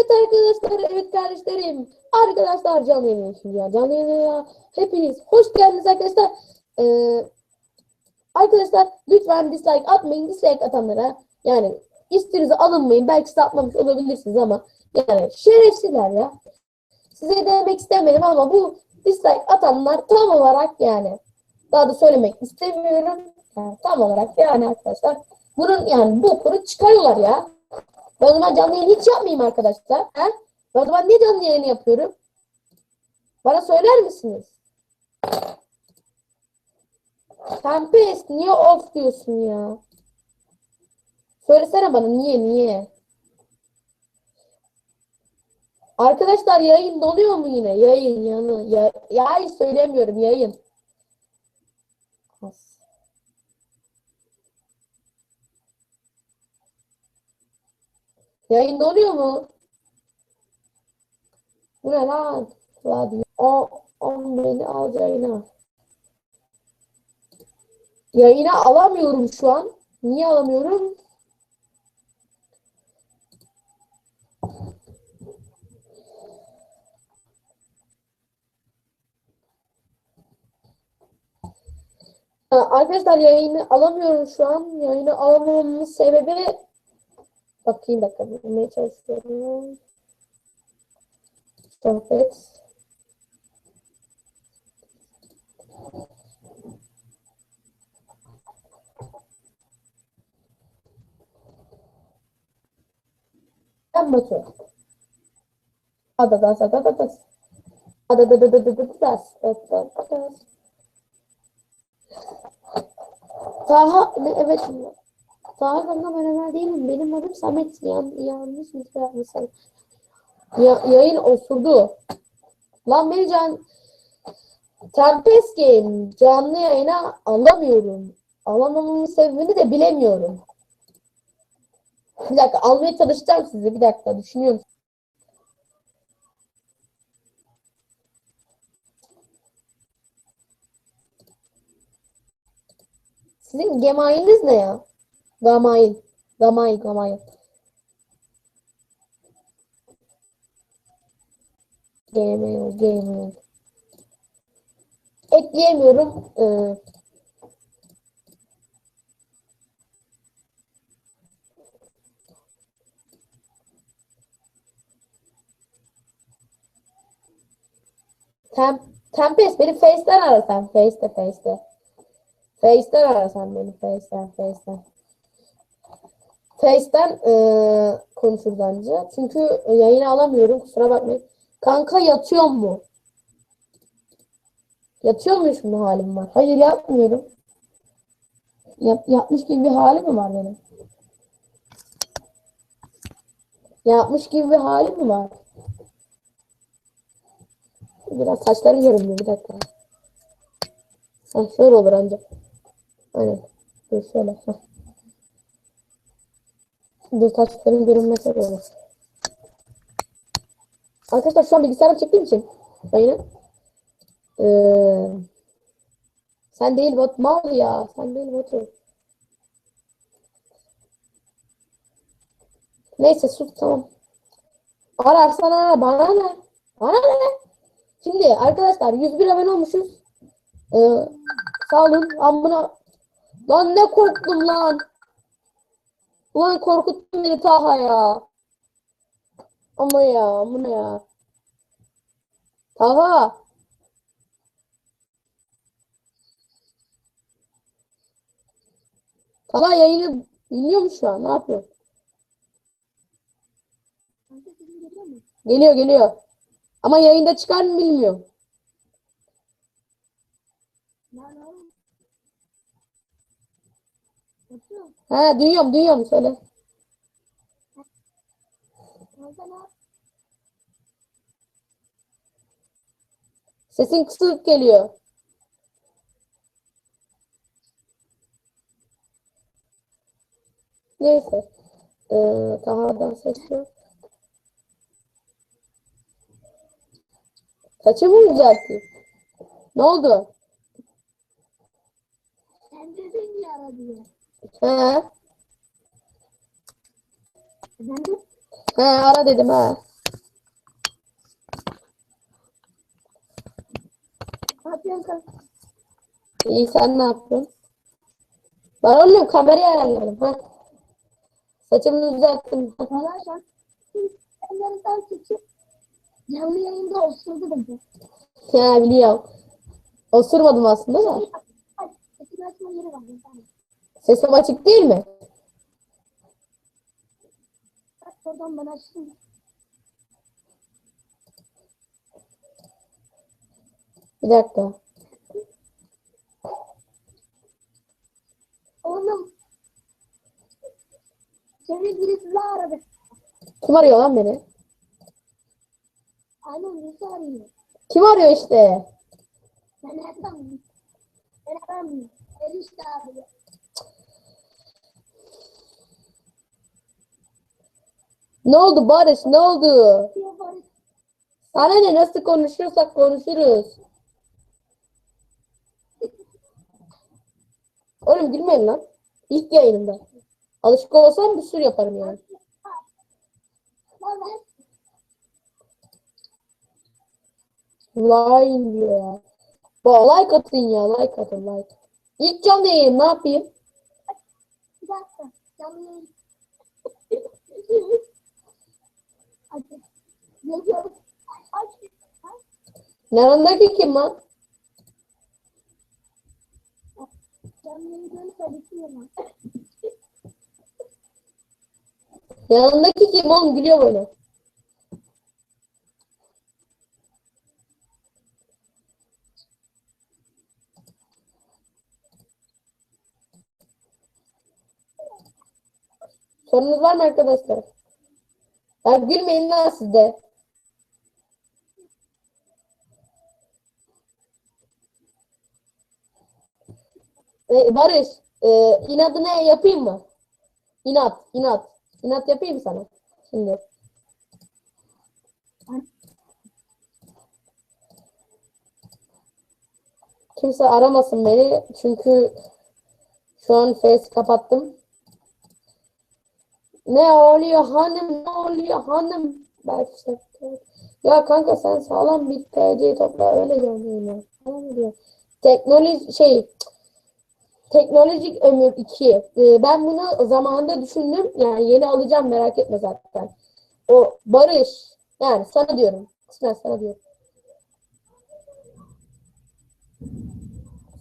Evet arkadaşlar, evet kardeşlerim. Arkadaşlar canlı yayın şimdi ya. Canlı yayına hepiniz hoş geldiniz arkadaşlar. Ee, arkadaşlar lütfen dislike atmayın. Dislike atanlara yani üstünüze alınmayın. Belki size atmamış olabilirsiniz ama yani şerefsizler ya. Size demek istemedim ama bu dislike atanlar tam olarak yani daha da söylemek istemiyorum. Yani tam olarak yani arkadaşlar bunun yani bu kuru çıkarıyorlar ya. Ben o zaman canlı yayın hiç yapmayayım arkadaşlar. He? Ben o zaman ne canlı yayını yapıyorum? Bana söyler misiniz? Tempest niye off diyorsun ya? Söylesene bana niye niye? Arkadaşlar yayın doluyor mu yine? Yayın yanı. Ya, yayın söylemiyorum yayın. As. Yayında oluyor mu? Bu ne lan? Radyo. O, on beni al yayına. Yayına alamıyorum şu an. Niye alamıyorum? Arkadaşlar yayını alamıyorum şu an. Yayını alamamamın sebebi Bakayım bakalım. Bulmaya çalışıyorum. Sohbet. Ben Batu. Adadas, adadas. Adadadadadadadas. Adadadas. Taha, evet. Taha kanka ben Ömer değilim. Benim adım Samet. Yan, yanlış mı yapmışsın? Ya, yayın osurdu. Lan beni can... Game canlı yayına alamıyorum. Alamamamın sebebini de bilemiyorum. Bir dakika almaya çalışacağım sizi. Bir dakika düşünüyorum. Sizin gemayiniz ne ya? Gamail. Gamail, Gamail. Gmail, Gmail. Ekleyemiyorum. Ee, Tem Tempest beni Face'den arasan. Face'te, Face'te. Face'ten arasan beni. Face'ten, Face'ten. Face'ten eee konuşur bence. Çünkü yayını alamıyorum. Kusura bakmayın. Kanka yatıyor mu? Yatıyor muymuş bu halim var? Hayır yapmıyorum. Yap, yapmış gibi bir halim mi var benim? Yapmış gibi bir halim mi var? Biraz saçlarım görünmüyor bir dakika. Ha, şöyle olur ancak. Aynen. Şöyle. Heh. Dur saçlarım görünmese olur. Arkadaşlar şu an bilgisayarım çektiğim için. Aynen. Ee, sen değil bot mal ya. Sen değil botu. Neyse sus tamam. Ararsan ara bana ne? Bana ne? Şimdi arkadaşlar 101 abone olmuşuz. Ee, sağ olun. Amına. Lan ne korktum lan. Ulan korkuttun beni Taha ya. Ama ya bu ne ya? Taha. Taha yayını dinliyor mu şu an? Ne yapıyor? Geliyor geliyor. Ama yayında çıkar mı bilmiyorum. Ha duyuyorum duyuyorum söyle. Sesin kısık geliyor. Neyse. Ee, Taha'dan yok. Saçımı mı düzelteyim? Ne oldu? Sen dedin ya aradı. He. Efendim? He ara dedim ha. Ne yapıyorsun kanka? İyi sen ne yapıyorsun? Ben oğlum kamerayı ayarladım. Ha. Saçımı düzelttim. Arkadaşlar. Kamerayı seçip canlı yayında osurdu dedi. Ya biliyorum. Osurmadım aslında da. Saçımı açma yeri var. Sesim açık değil mi? Oradan ben açtım. Bir dakika. Oğlum. Seni birisi daha aradı. Kim arıyor lan beni? Aynen birisi arıyor. Kim arıyor işte? Ben bileyim? Ben. Erişte abi. Ne oldu Barış? Ne oldu? Sana ne nasıl konuşursak konuşuruz. Oğlum gülmeyin lan. İlk yayınımda. Alışık olsam bir sürü yaparım yani. Line diyor ya. Like atın ya. Like atın like. İlk canlı yayın ne yapayım? bir dakika. Canlı yayın. Hadi. Geliyorum. Aç. Aç. Yanındaki kim lan? Yanındaki kim oğlum gülüyor böyle. Sorunuz var mı arkadaşlar? Ya gülmeyin lan siz de. Ee, Barış, e, inadına yapayım mı? İnat, inat. İnat yapayım sana. Şimdi. Kimse aramasın beni. Çünkü şu an face kapattım. Ne oluyor hanım? Ne oluyor hanım? Belki. Ya kanka sen sağlam bir TC topla öyle görünüyor. Tamam diyor. Teknoloji şey teknolojik ömür 2. Ee, ben bunu zamanında düşündüm. Yani yeni alacağım merak etme zaten. O Barış yani sana diyorum. Kısmen sana diyorum.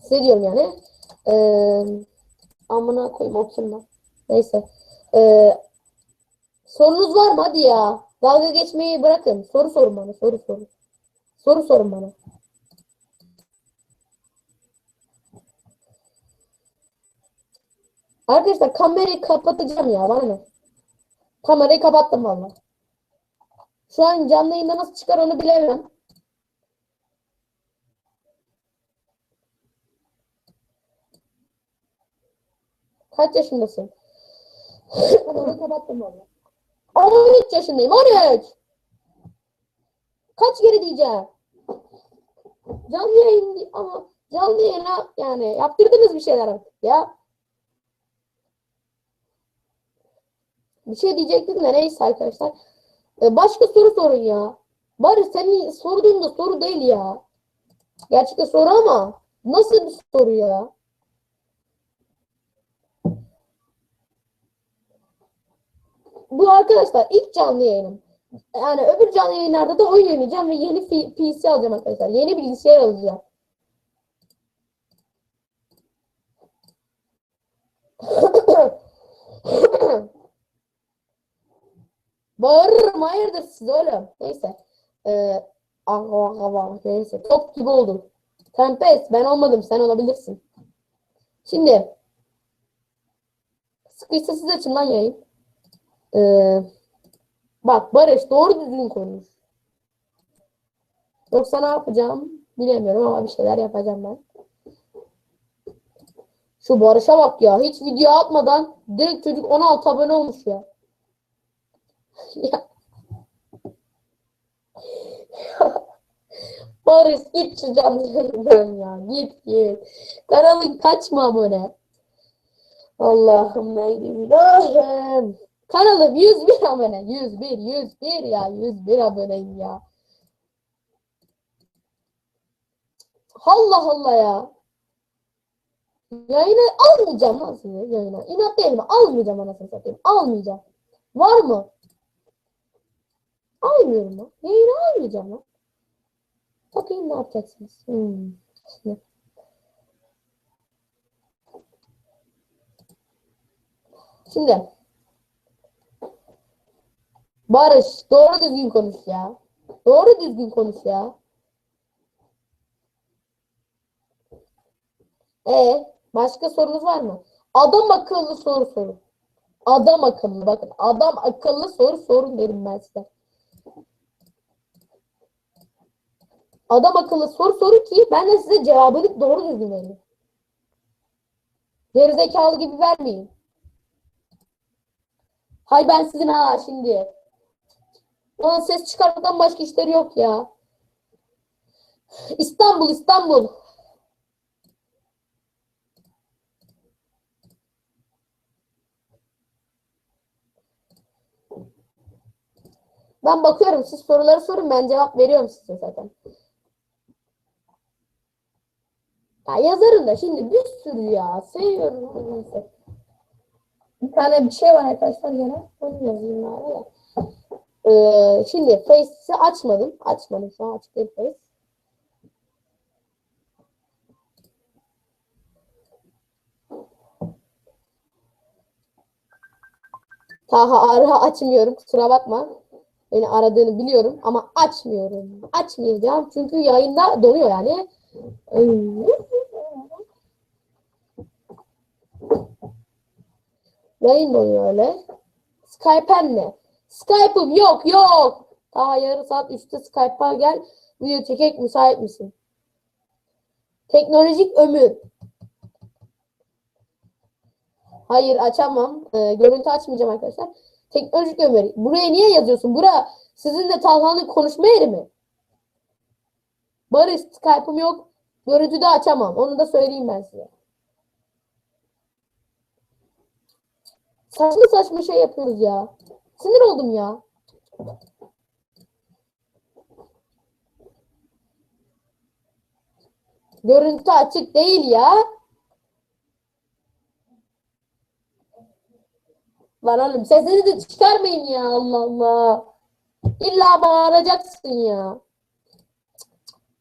Size diyorum yani. Ee, amına koyayım o kim lan? Neyse. Ee, sorunuz var mı? Hadi ya. Dalga geçmeyi bırakın. Soru sorun bana. Soru sorun. Soru sorun bana. Arkadaşlar kamerayı kapatacağım ya. Bana ne? Kamerayı kapattım valla. Şu an canlı yayında nasıl çıkar onu bilemem. Kaç yaşındasın? Kapattım valla. 13 yaşındayım. 13. Kaç kere diyeceğim? Canlı yayın ama canlı yayına yani yaptırdınız bir şeyler artık ya. Bir şey diyecektim de neyse arkadaşlar. Ee, başka soru sorun ya. Bari senin sorduğun da soru değil ya. Gerçekten soru ama nasıl bir soru ya? Bu arkadaşlar ilk canlı yayınım. Yani öbür canlı yayınlarda da oyun oynayacağım ve yeni PC alacağım arkadaşlar. Yeni bilgisayar alacağım. Bağırırım hayırdır siz oğlum. Neyse. Ee, ah, ah, ah, ah, neyse. Top gibi oldum. Tempest ben olmadım sen olabilirsin. Şimdi sıkıysa siz açın lan yayın. Ee, bak Barış doğru düzgün konuş. Yoksa ne yapacağım bilemiyorum ama bir şeyler yapacağım ben. Şu Barış'a bak ya. Hiç video atmadan direkt çocuk 16 abone olmuş ya. Barış git şu canlı yayından ya. Git git. Kanalın kaçma abone. Allah'ım neydi ilahım. Kanalım 101 abone. 101, 101 ya. 101 aboneyim ya. Allah Allah ya. Yayına almayacağım lan sizi yayına. İnat değil mi? Almayacağım anasını satayım. Almayacağım. Var mı? Almıyorum lan. Yayına almayacağım lan. Bakayım ne yapacaksınız. Hmm. Şimdi. Şimdi. Barış doğru düzgün konuş ya. Doğru düzgün konuş ya. E başka sorunuz var mı? Adam akıllı soru sorun. Adam akıllı bakın. Adam akıllı soru sorun derim ben size. Adam akıllı soru sorun ki ben de size cevabını doğru düzgün vereyim. Gerizekalı gibi vermeyin. Hay ben sizin ha şimdi. Ulan ses çıkartmadan başka işleri yok ya. İstanbul, İstanbul. Ben bakıyorum siz soruları sorun ben cevap veriyorum size zaten. Ya yazarım da şimdi bir sürü ya seviyorum. Bir tane bir şey var arkadaşlar gene. Onu yazayım ya. Ee, şimdi Face'i açmadım. Açmadım şu an açık Face. Taha ara açmıyorum kusura bakma. Beni aradığını biliyorum ama açmıyorum. Açmayacağım çünkü yayında donuyor yani. Yayın donuyor öyle. Skype'en ne? Skype'ım yok yok. Daha yarım saat üstte Skype'a gel. Video çekek müsait misin? Teknolojik ömür. Hayır açamam. Ee, görüntü açmayacağım arkadaşlar. Teknolojik ömür. Buraya niye yazıyorsun? Bura sizinle Talha'nın konuşma yeri mi? Barış Skype'ım yok. Görüntü de açamam. Onu da söyleyeyim ben size. Saçma saçma şey yapıyoruz ya. Sinir oldum ya. Görüntü açık değil ya. Oğlum sesini de çıkarmayın ya Allah Allah. İlla bağıracaksın ya.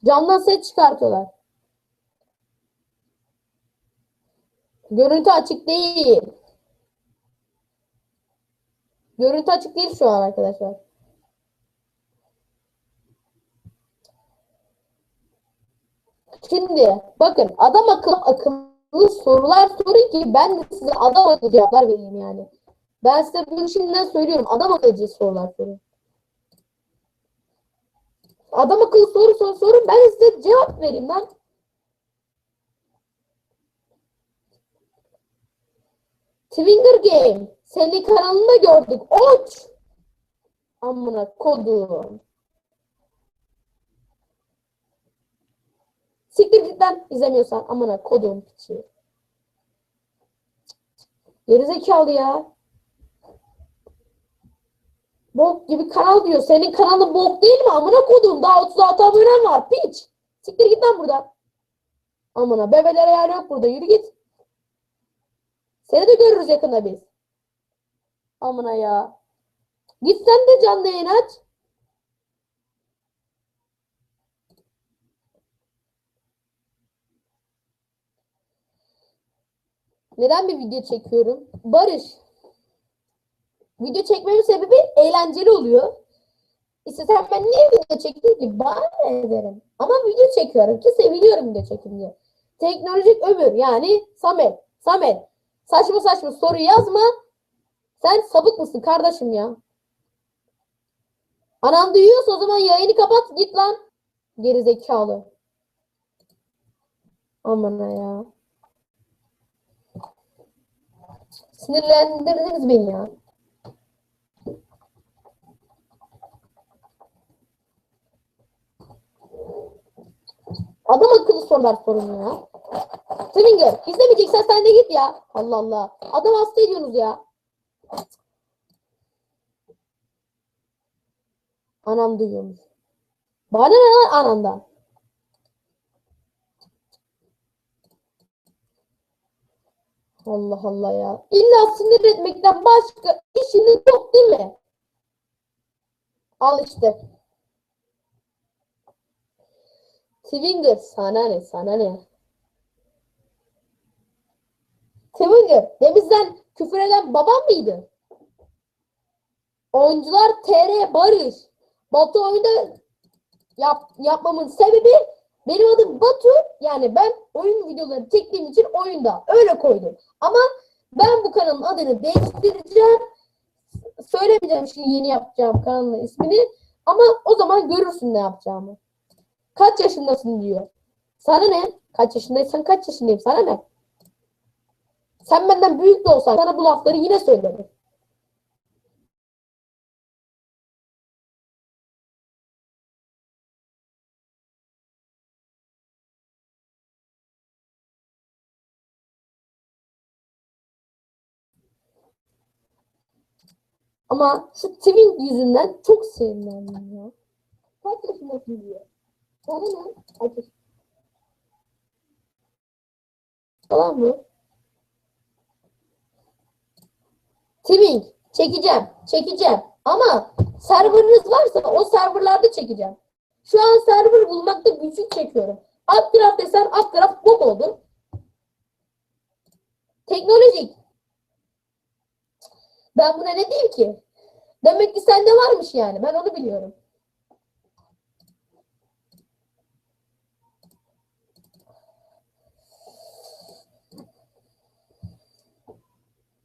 Camdan ses çıkartıyorlar. Görüntü açık değil. Görüntü açık değil şu an arkadaşlar. Şimdi bakın adam akıllı akıllı sorular sorun ki ben de size adam akıllı cevaplar vereyim yani. Ben size bunu şimdiden söylüyorum. Adam akıllı sorular sorun. Adam akıllı soru sor sorun ben size cevap vereyim ben. Twinger Game. Senin kanalında gördük. Oç. Amına kodum. Siktir git lan izlemiyorsan amına kodum piçi. Gerizekalı ya. Bok gibi kanal diyor. Senin kanalın bok değil mi? Amına kodum. Daha 36 abonen var. Piç. Siktir git lan buradan. Amına bebelere yer yok burada. Yürü git. Seni de görürüz yakında biz. Amına ya. Git sen de canlı yayın aç. Neden bir video çekiyorum? Barış. Video çekmemin sebebi eğlenceli oluyor. İstesem ben niye video çekeyim ki? Bana ederim. Ama video çekiyorum ki seviliyorum video çekince. Teknolojik ömür yani Samet. Samet. Saçma saçma soru yazma. Sen sabık mısın kardeşim ya? Anan duyuyorsa o zaman yayını kapat git lan. Gerizekalı. Aman ya. Sinirlendirdiniz beni ya. Adam akıllı sorular sorun ya. Twinger izlemeyeceksen sen de git ya. Allah Allah. Adam hasta ediyorsunuz ya. Anam duyuyormuş. Bana ne lan anamdan? Allah Allah ya. İlla sinir etmekten başka işiniz yok değil mi? Al işte. Twinger sana ne sana ne? Twinger demizden küfür eden babam mıydı? Oyuncular TR Barış. Batu oyunda yap, yapmamın sebebi benim adım Batu. Yani ben oyun videoları çektiğim için oyunda öyle koydum. Ama ben bu kanalın adını değiştireceğim. Söylemeyeceğim şimdi yeni yapacağım kanalın ismini. Ama o zaman görürsün ne yapacağımı. Kaç yaşındasın diyor. Sana ne? Kaç yaşındaysan kaç yaşındayım sana ne? Sen benden büyük de olsan sana bu lafları yine söylerim. Ama şu Twin yüzünden çok sinirlendim ya. Kaç yaşındasın diyor. Sana ne? Kaç yaş- Falan mı? Twing çekeceğim. Çekeceğim. Ama serverınız varsa o serverlarda çekeceğim. Şu an server bulmakta güçlük çekiyorum. Alt taraf desen taraf bok oldu. Teknolojik. Ben buna ne diyeyim ki? Demek ki sende varmış yani. Ben onu biliyorum.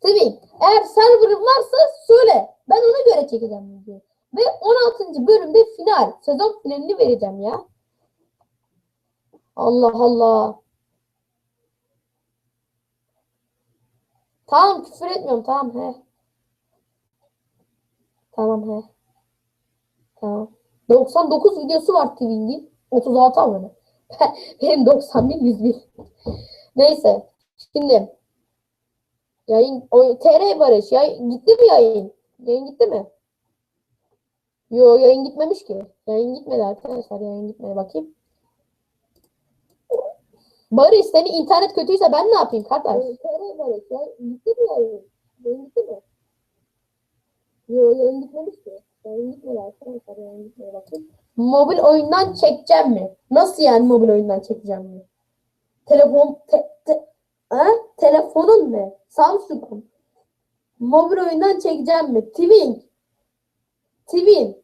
Tabii. Eğer server'ın varsa söyle. Ben ona göre çekeceğim videoyu. Ve 16. bölümde final. Sezon finalini vereceğim ya. Allah Allah. Tamam küfür etmiyorum. Tamam he. Tamam he. Tamam. 99 videosu var TV'nin. 36 abone. Benim 91 101. Neyse. Şimdi yayın o, TR Barış yayın gitti mi yayın? Yayın gitti mi? Yo yayın gitmemiş ki. Yayın gitmedi arkadaşlar. Yayın gitmedi bakayım. Barış senin internet kötüyse ben ne yapayım kardeş? TR Barış ya gitti mi yayın? Yayın gitti mi? Yo yayın gitmemiş ki. Yayın gitmedi arkadaşlar. Yayın gitmedi bakayım. Mobil oyundan çekeceğim mi? Nasıl yani mobil oyundan çekeceğim mi? Telefon te, te, ha? Telefonun ne? Samsung'un. Mobil oyundan çekeceğim mi? Twin. Twin.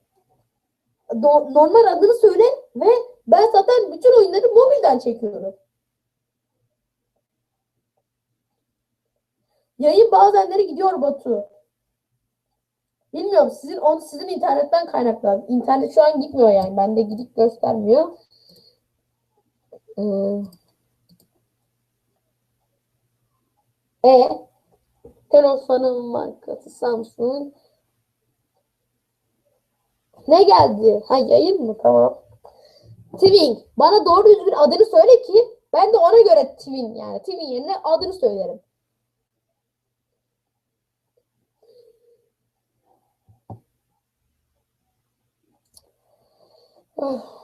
Do- normal adını söyle ve ben zaten bütün oyunları mobilden çekiyorum. Yayın bazenleri gidiyor Batu. Bilmiyorum sizin on sizin internetten kaynaklı. İnternet şu an gitmiyor yani. Bende gidip göstermiyor. Ee, e telefonun markası Samsung. Ne geldi? Ha yayın mı? Tamam. Twin. Bana doğru düzgün adını söyle ki ben de ona göre Twin yani. Twin yerine adını söylerim. Oh.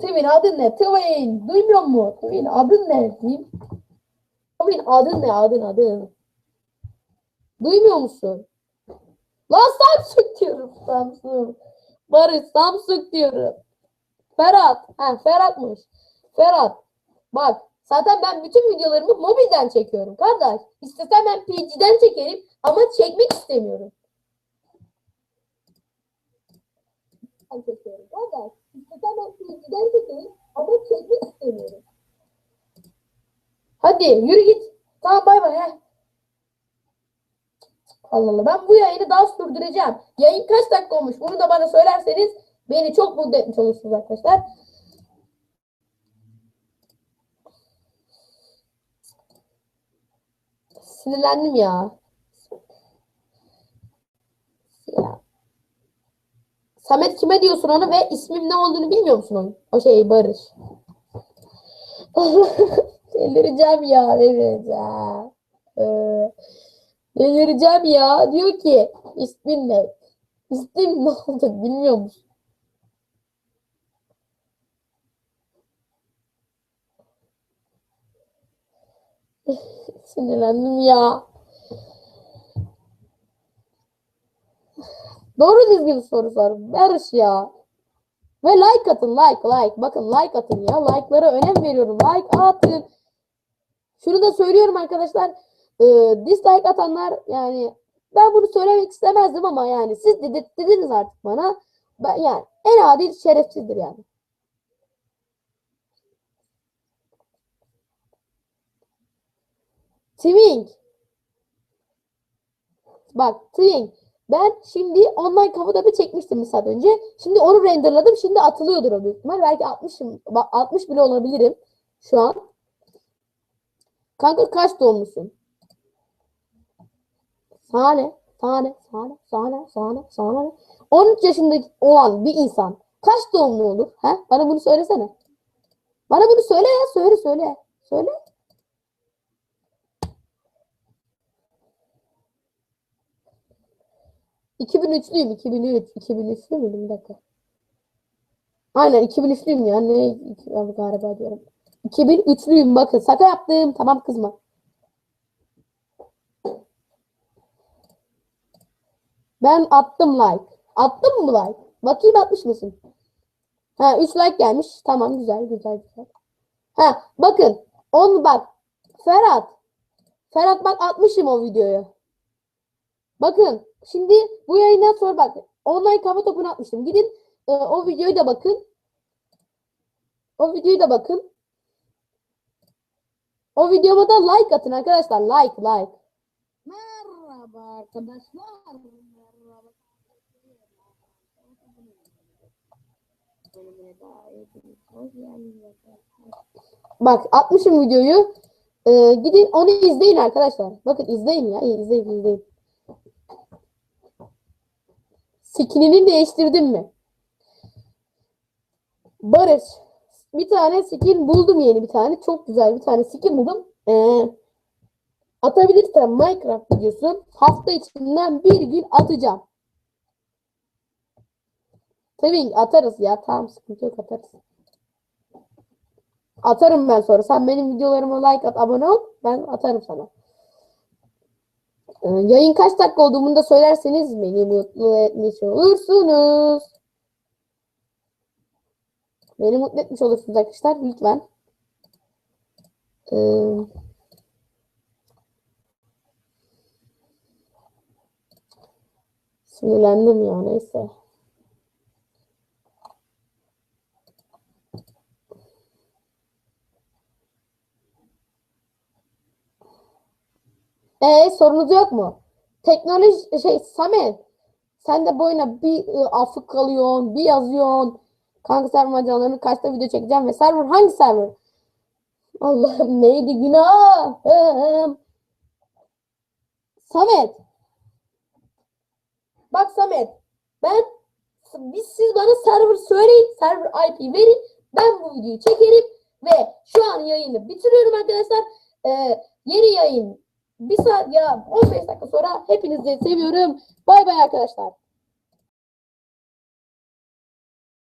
Twin adın ne? Twin. Duymuyor mu? Twin adın ne? Twin. Twin adın ne? Adın adın. Duymuyor musun? Lan Samsung diyorum. Samsung. Barış Samsung diyorum. Ferhat. Ha Ferhat'mış. Ferhat. Bak zaten ben bütün videolarımı mobilden çekiyorum kardeş. İstesem ben PC'den çekerim ama çekmek istemiyorum. Ben çekiyorum kardeş. PC'den çekerim ama çekmek istemiyorum. Hadi yürü git. Tamam bay bay. Allah Allah. Ben bu yayını daha sürdüreceğim. Yayın kaç dakika olmuş? Bunu da bana söylerseniz beni çok mutlu etmiş olursunuz arkadaşlar. Sinirlendim ya. Ya. Samet kime diyorsun onu ve ismim ne olduğunu bilmiyor musun onun? O şey Barış. delireceğim ya delireceğim. Ee, delireceğim ya. Diyor ki ismin ne? İsmin ne oldu bilmiyor musun? Sinirlendim ya. Doğru düzgün soru sor. Barış ya. Ve like atın like like. Bakın like atın ya. Like'lara önem veriyorum. Like atın. Şunu da söylüyorum arkadaşlar. Ee, dislike atanlar yani ben bunu söylemek istemezdim ama yani siz dedirttiniz artık bana. Ben, yani en adil şerefsizdir yani. Twink. Bak Twink. Ben şimdi online kafatabı çekmiştim bir saat önce. Şimdi onu renderladım. Şimdi atılıyordur o büyük ihtimal. Belki 60'ım, bak 60 bile olabilirim şu an. Kanka kaç doğumlusun? Sahne, sahne, sahne, sahne, sahne, sahne. 13 yaşındaki olan bir insan kaç doğumlu olur? He? Bana bunu söylesene. Bana bunu söyle ya. Söyle söyle. Söyle. ...2003'lüyüm. 2003. 2003'lü müydüm? Bir dakika. Aynen 2003'lüyüm ya. Ne? Galiba diyorum. 2003'lüyüm bakın. Şaka yaptım. Tamam kızma. Ben attım like. Attım mı like? Bakayım atmış mısın? Ha 3 like gelmiş. Tamam güzel güzel güzel. Ha bakın. On bak. Ferhat. Ferhat bak atmışım o videoyu. Bakın. Şimdi bu yayından sonra bak. Online kafa topunu atmıştım. Gidin e, o videoyu da bakın. O videoyu da bakın. O videoma da like atın arkadaşlar. Like like. Merhaba arkadaşlar. Merhaba. Bak atmışım videoyu. Ee, gidin onu izleyin arkadaşlar. Bakın izleyin ya. İyi, izleyin izleyin. Skinini değiştirdin mi? Barış. Bir tane skin buldum yeni bir tane. Çok güzel bir tane skin buldum. Ee, atabilirsen Minecraft videosu hafta içinden bir gün atacağım. Tabii atarız ya. Tamam sıkıntı yok atarız. Atarım ben sonra. Sen benim videolarıma like at, abone ol. Ben atarım sana. Ee, yayın kaç dakika olduğunu da söylerseniz beni mutlu etmiş olursunuz. Beni mutlu etmiş olursunuz arkadaşlar. Lütfen. Ee, sinirlendim ya neyse. Ee sorunuz yok mu? Teknoloji şey Samet sen de boyuna bir e, afık kalıyorsun, bir yazıyorsun. Kanka server maceralarını kaçta video çekeceğim ve server hangi server? Allah'ım neydi günahım? Samet. Bak Samet. Ben biz siz bana server söyleyin, server IP verin. Ben bu videoyu çekerim ve şu an yayını bitiriyorum arkadaşlar. Ee, yeni yayın bir saat ya 15 dakika sonra hepinizi seviyorum. Bay bay arkadaşlar.